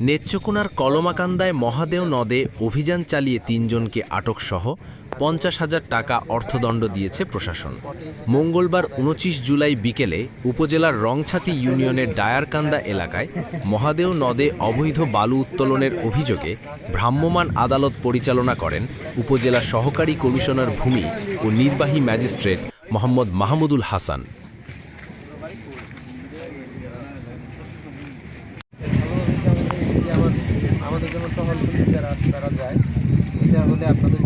নেত্রকোনার কলমাকান্দায় মহাদেও নদে অভিযান চালিয়ে তিনজনকে আটকসহ পঞ্চাশ হাজার টাকা অর্থদণ্ড দিয়েছে প্রশাসন। মঙ্গলবার উনচিশ জুলাই বিকেলে উপজেলার রংছাতি ইউনিয়নের ডায়ারকান্দা এলাকায় মহাদেও নদে অবৈধ বালু উত্তোলনের অভিযোগে ভ্রাম্যমাণ আদালত পরিচালনা করেন উপজেলা সহকারী কমিশনার ভূমি ও নির্বাহী ম্যাজিস্ট্রেট মোহাম্মদ মাহমুদুল হাসান যে আমার আমাদের যেমন টহল পুলিশ যারা আছে তারা যায় এটা হলে আপনাদের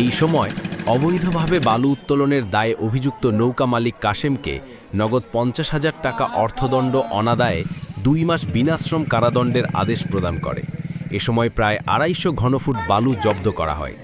এই সময় অবৈধভাবে বালু উত্তোলনের দায়ে অভিযুক্ত নৌকা মালিক কাশেমকে নগদ পঞ্চাশ হাজার টাকা অর্থদণ্ড অনাদায়ে দুই মাস বিনাশ্রম কারাদণ্ডের আদেশ প্রদান করে। এ সময় প্রায় আড়াইশো ঘনফুট বালু জব্দ করা হয়।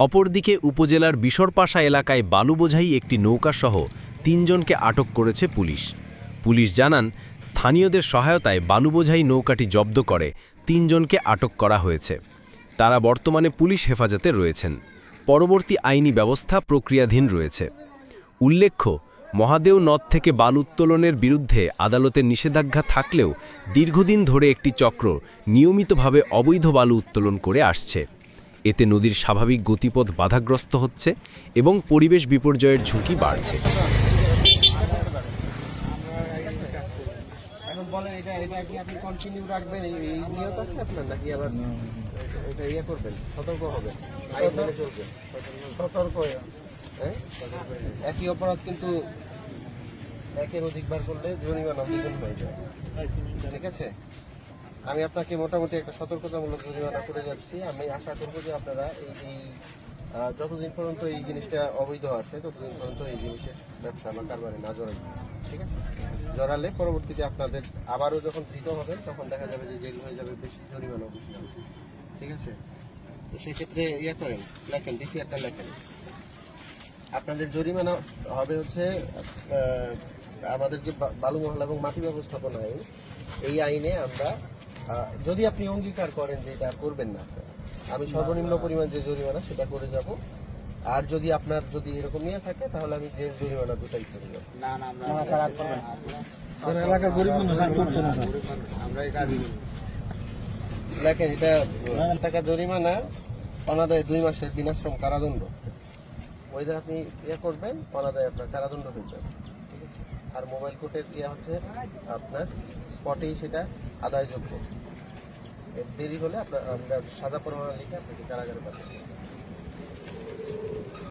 অপরদিকে উপজেলার বিশরপাশা এলাকায় বালুবোঝাই একটি নৌকাসহ তিনজনকে আটক করেছে পুলিশ। পুলিশ জানান, স্থানীয়দের সহায়তায় বালুবোঝাই নৌকাটি জব্দ করে তিনজনকে আটক করা হয়েছে। তারা বর্তমানে পুলিশ হেফাজতে রয়েছেন। পরবর্তী আইনি ব্যবস্থা প্রক্রিয়াধীন রয়েছে। উল্লেখ্য, মহাদেও নদ থেকে বালু উত্তোলনের বিরুদ্ধে আদালতের নিষেধাজ্ঞা থাকলেও দীর্ঘদিন ধরে একটি চক্র নিয়মিতভাবে অবৈধ বালু উত্তোলন করে আসছে। এতে নদীর স্বাভাবিক গতিপথ বাধাগ্রস্ত হচ্ছে এবং পরিবেশ বিপর্যয়ের ঝুঁকি বাড়ছে। হ্যাঁ একই অপরাধ কিন্তু একের অধিকবার করলে জরিমানা দ্বিগুণ হয়ে যায়। ঠিক আছে? আমি আপনাকে মোটামুটি একটা সতর্কতামূলক জরিমানা করে যাচ্ছি। আমি আশা করব যে আপনারা এই যতদিন পর্যন্ত এই জিনিসটা অবৈধ আছে, ততদিন পর্যন্ত এই জিনিসের ব্যবসা বা কারবারে না জড়াই। ঠিক আছে? জড়ালে পরবর্তীতে আপনাদের আবারও যখন ধৃত হবেন, তখন দেখা যাবে যে জেল হয়ে যাবে বেশি জরিমানা বেশি হবে। ঠিক আছে? তো সেই সেক্ষেত্রে ইয়ে করেন, লেখেন, ডিসিআরটা লেখেন। আপনাদের জরিমানা হবে হচ্ছে আমাদের যে বা- বালু মহল এবং মাটি ব্যবস্থাপনা আইন এই আইনে আমরা যদি আপনি অঙ্গীকার করেন যে এটা করবেন না আমি সর্বনিম্ন পরিমাণ যে জরিমানা সেটা করে যাব। আর যদি আপনার যদি এরকম নিয়ে থাকে তাহলে আমি জেল জরিমানা দুটাই করে যাব। স্যার এলাকার গরিব মানুষ আর করতো না স্যার। লেখেন এটা টাকা জরিমানা অনাদায় দুই মাসের বিনাশ্রম কারাদণ্ড। ওইটা আপনি ইয়ে করবেন অনাদায় আপনার কারাদণ্ড হয়ে যাবে। ঠিক আছে? আর মোবাইল কোর্টের ইয়ে হচ্ছে আপনার স্পটেই সেটা আদায়যোগ্য। দেরি হলে আপনার আমরা সাজা পরমানা লিখে আপনাকে কারাগারে পাঠাবো।